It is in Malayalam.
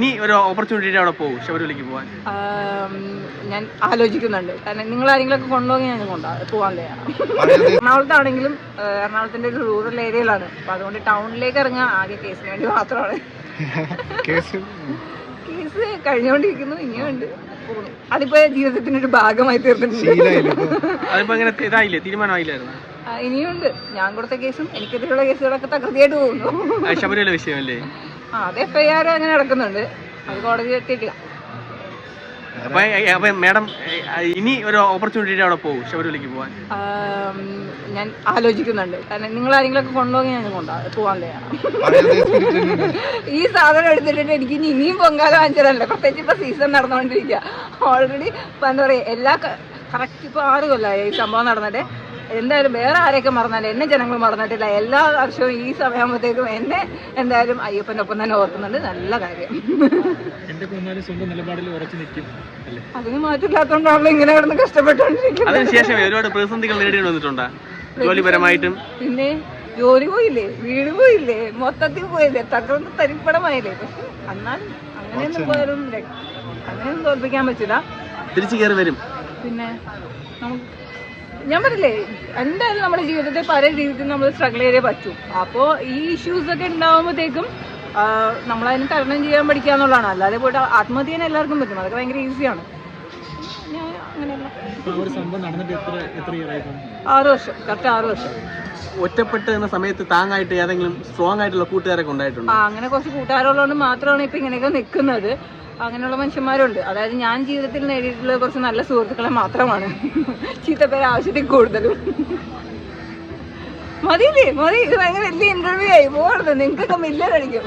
ഇനി ഒരു ഓപ്പർച്യൂണിറ്റി അവിടെ പോകും ശബരിമലയ്ക്ക് പോകാൻ ഞാൻ ആലോചിക്കുന്നുണ്ട്. കാരണം നിങ്ങൾ ആരെങ്കിലും ഒക്കെ കൊണ്ടുപോകി. ഞാൻ കൊണ്ടാ പോകാൻ തയ്യാറാണ് എറണാകുളത്താണെങ്കിലും എറണാകുളത്തിന്റെ ഒരു റൂറൽ ഏരിയയിലാണ് അപ്പൊ അതുകൊണ്ട് ടൗണിലേക്ക് ഇറങ്ങാൻ ആകെ കേസിന് വേണ്ടി മാത്രമാണ്. കേസ് കേസ് കഴിഞ്ഞുകൊണ്ടിരിക്കുന്നു ഇനിയുണ്ട് അതിപ്പോ ജീവിതത്തിന്റെ ഒരു ഭാഗമായി തീർന്നിട്ടുണ്ട്. തീരുമാനമായില്ലായിരുന്നു? ഇനിയുണ്ട് ഞാൻ കൊടുത്ത കേസും എനിക്കെതിരെയുള്ള കേസുകളൊക്കെ തകൃതിയായിട്ട് പോകുന്നു. ശബരിമല വിഷയമല്ലേ? ആ അത് എഫ് ഐ ആർ അങ്ങനെ നടക്കുന്നുണ്ട്. അത് കോടതി എത്തിയിട്ടില്ല. അപ്പൊ മാഡം ഇനി ഒരു ഓപ്പർച്യൂണിറ്റി അവിടെ പോകും ശബരിമലയ്ക്ക് പോകാൻ ഞാൻ ആലോചിക്കുന്നുണ്ട്. കാരണം നിങ്ങൾ ആരെങ്കിലും ഒക്കെ കൊണ്ടുപോയി ഞാൻ കൊണ്ടാ പോകാൻ തയ്യാറാണ്. ഈ സാധനം എടുത്തിട്ട് എനിക്ക് ഇനി ഇനിയും പൊങ്കാല വാങ്ങിച്ചതല്ല. പ്രത്യേകിച്ച് ഇപ്പൊ സീസൺ നടന്നുകൊണ്ടിരിക്കുക ഓൾറെഡി ഇപ്പൊ എന്താ പറയാ എല്ലാ കറക്റ്റ് ഇപ്പൊ ആറ് കൊല്ലായി ഈ സംഭവം നടന്നിട്ട്. എന്തായാലും വേറെ ആരെയൊക്കെ മറന്നാലും എന്നെ ജനങ്ങൾ മറന്നിട്ടില്ല. എല്ലാ വർഷവും ഈ സമയമാകുമ്പോഴത്തേക്കും എന്നെ എന്തായാലും അയ്യപ്പന്റെ ഒപ്പം തന്നെ ഓർക്കുന്നുണ്ട്. നല്ല കാര്യം. എന്റെ കുഞ്ഞാലും സ്വന്തം നിലപാടിൽ ഉറച്ചു നിൽക്കും. അല്ലേ? അതിന് മാറ്റില്ലാത്തതുകൊണ്ടാണല്ലോ ഇങ്ങനെ കിടന്ന് കഷ്ടപ്പെട്ടുകൊണ്ടിരിക്കുന്നത് അതിനുശേഷം ഒരുപാട് പ്രതിസന്ധികൾ നേരിടേണ്ടി വന്നിട്ടുണ്ടാ. ജോലിപരമായിട്ടും. പിന്നെ ജോലി പോയില്ലേ? വീട് പോയില്ലേ? മൊത്തത്തിൽ പോയില്ലേ? തകർന്ന് തരിപ്പടമായില്ലേ? പക്ഷെ എന്നാൽ അങ്ങനെയൊന്നും പോയാലും അങ്ങനെയൊന്നും തോൽപ്പിക്കാൻ പറ്റില്ല. തിരിച്ചു കയറി വരും. പിന്നെ നമുക്ക് ഞാൻ പറയില്ലേ എന്തായാലും നമ്മുടെ ജീവിതത്തിൽ പല രീതിയിൽ നമ്മൾ സ്ട്രഗിൾ ചെയ്തേ പറ്റൂ. അപ്പോൾ ഈ ഇഷ്യൂസ് ഒക്കെ ഉണ്ടാകുമ്പോഴത്തേക്കും നമ്മളതിന് തരണം ചെയ്യാൻ പഠിക്കുക എന്നുള്ളതാണ്. അല്ലാതെ പോയിട്ട് ആത്മഹത്യ എല്ലാവർക്കും പറ്റും. അതൊക്കെ ഭയങ്കര ഈസിയാണ് ആറ് വർഷം കറക്റ്റ് ആറ് വർഷം. ഒറ്റപ്പെട്ട് എന്ന സമയത്ത് താങ്ങായിട്ട് ഏതെങ്കിലും സ്ട്രോങ് ആയിട്ടുള്ള കൂട്ടുകാരൊക്കെ ഉണ്ടായിട്ടുണ്ട്? അങ്ങനെ കുറച്ച് കൂട്ടുകാരുള്ളതുകൊണ്ട് മാത്രമാണ് ഇപ്പൊ ഇങ്ങനെയൊക്കെ നിൽക്കുന്നത്. അങ്ങനെയുള്ള മനുഷ്യന്മാരുണ്ട്. അതായത് ഞാൻ ജീവിതത്തിൽ നേടിയിട്ടുള്ള കുറച്ച് നല്ല സുഹൃത്തുക്കളെ മാത്രമാണ്. ചീത്തപ്പേര് ആവശ്യത്തിൽ കൂടുതലും. മതിയില്ലേ? മതി. ഇത് ഭയങ്കര വലിയ ഇന്റർവ്യൂ ആയി. പോകരുത്. നിങ്ങൾക്കൊക്കെ മില്ലർ അടിക്കും